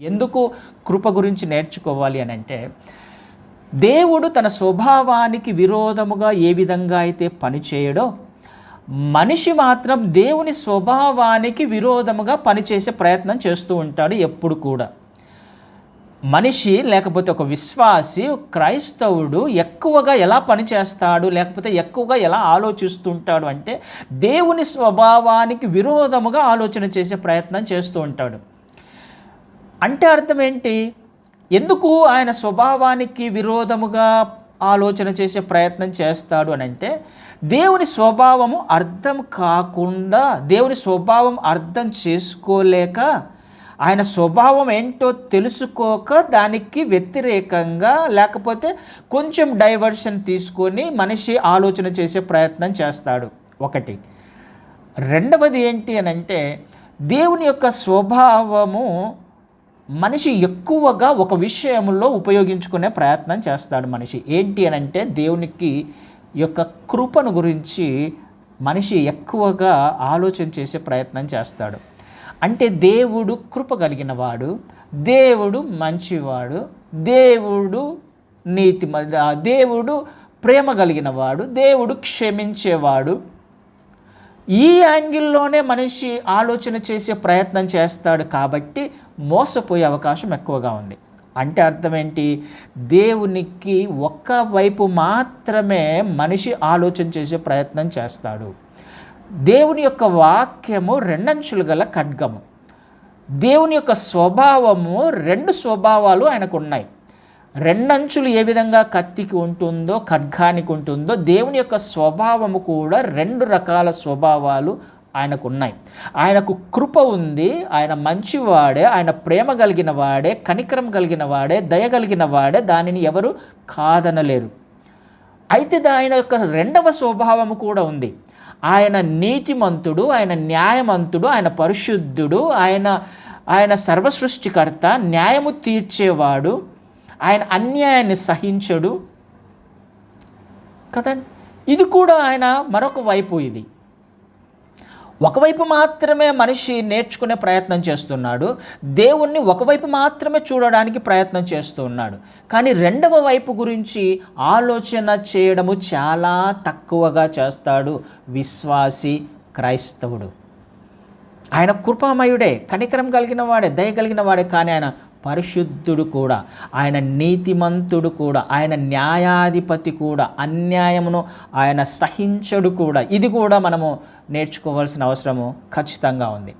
ఎందుకు కృప గురించి నేర్చుకోవాలి అని అంటే దేవుడు తన స్వభావానికి విరోధముగా ఏ విధంగా అయితే పనిచేయడో మనిషి మాత్రం దేవుని స్వభావానికి విరోధముగా పనిచేసే ప్రయత్నం చేస్తూ ఉంటాడు ఎప్పుడు కూడా. మనిషి లేకపోతే ఒక విశ్వాసి క్రైస్తవుడు ఎక్కువగా ఎలా పనిచేస్తాడు లేకపోతే ఎక్కువగా ఎలా ఆలోచిస్తుంటాడు అంటే దేవుని స్వభావానికి విరోధముగా ఆలోచన చేసే ప్రయత్నం చేస్తూ ఉంటాడు. అంటే అర్థం ఏంటి? ఎందుకు ఆయన స్వభావానికి విరోధముగా ఆలోచన చేసే ప్రయత్నం చేస్తాడు అని అంటే దేవుని స్వభావము అర్థం కాకుండా దేవుని స్వభావం అర్థం చేసుకోలేక ఆయన స్వభావం ఏంటో తెలుసుకోక దానికి వ్యతిరేకంగా లేకపోతే కొంచెం డైవర్షన్ తీసుకొని మనిషి ఆలోచన చేసే ప్రయత్నం చేస్తాడు. ఒకటి. రెండవది ఏంటి అని అంటే దేవుని యొక్క స్వభావము మనిషి ఎక్కువగా ఒక విషయంలో ఉపయోగించుకునే ప్రయత్నం చేస్తాడు మనిషి. ఏంటి అని అంటే దేవునికి యొక్క కృపను గురించి మనిషి ఎక్కువగా ఆలోచన చేసే ప్రయత్నం చేస్తాడు. అంటే దేవుడు కృప కలిగిన వాడు దేవుడు మంచివాడు దేవుడు నీతి దేవుడు ప్రేమ కలిగిన వాడు దేవుడు క్షమించేవాడు. ఈ యాంగిల్లోనే మనిషి ఆలోచన చేసే ప్రయత్నం చేస్తాడు కాబట్టి మోసపోయే అవకాశం ఎక్కువగా ఉంది. అంటే అర్థం ఏంటి దేవునికి ఒక్క వైపు మాత్రమే మనిషి ఆలోచన చేసే ప్రయత్నం చేస్తాడు. దేవుని యొక్క వాక్యము రెండంచులు గల ఖడ్గము. దేవుని యొక్క స్వభావము రెండు స్వభావాలు ఆయనకు ఉన్నాయి. రెండంచులు ఏ విధంగా కత్తికి ఉంటుందో ఖడ్గానికి ఉంటుందో దేవుని యొక్క స్వభావము కూడా రెండు రకాల స్వభావాలు ఆయనకు ఉన్నాయి ఆయనకు కృప ఉంది ఆయన మంచివాడే ఆయన ప్రేమ కలిగిన వాడే కనికరం కలిగిన వాడే దయ కలిగిన వాడే దానిని ఎవరు కాదనలేరు. అయితే ఆయన యొక్క రెండవ స్వభావము కూడా ఉంది. ఆయన నీతిమంతుడు ఆయన న్యాయమంతుడు ఆయన పరిశుద్ధుడు ఆయన ఆయన సర్వసృష్టికర్త న్యాయము తీర్చేవాడు ఆయన అన్యాయాన్ని సహించడు కదండి? ఇది కూడా ఆయన మరొక వైపు ఇది. ఒకవైపు మాత్రమే మనిషి నేర్చుకునే ప్రయత్నం చేస్తున్నాడు దేవుణ్ణి ఒకవైపు మాత్రమే చూడడానికి ప్రయత్నం చేస్తున్నాడు. కానీ రెండవ వైపు గురించి ఆలోచన చేయడము చాలా తక్కువగా చేస్తాడు విశ్వాసి క్రైస్తవుడు. ఆయన కృపామయుడే కనికరం కలిగిన వాడే దయ కలిగిన వాడే కానీ ఆయన పరిశుద్ధుడు కూడా ఆయన నీతిమంతుడు కూడా ఆయన న్యాయాధిపతి కూడా అన్యాయమును ఆయన సహించడు కూడా. ఇది కూడా మనము నేర్చుకోవాల్సిన అవసరము ఖచ్చితంగా ఉంది.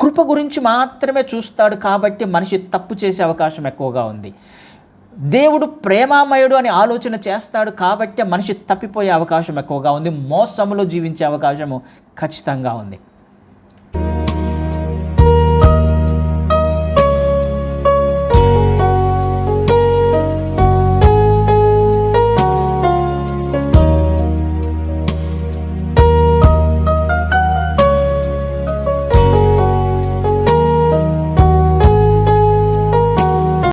కృప గురించి మాత్రమే చూస్తాడు కాబట్టి మనిషి తప్పు చేసే అవకాశం ఎక్కువగా ఉంది. దేవుడు ప్రేమామయుడు అని ఆలోచన చేస్తాడు కాబట్టి మనిషి తప్పిపోయే అవకాశం ఎక్కువగా ఉంది. మోసములో జీవించే అవకాశము ఖచ్చితంగా ఉంది.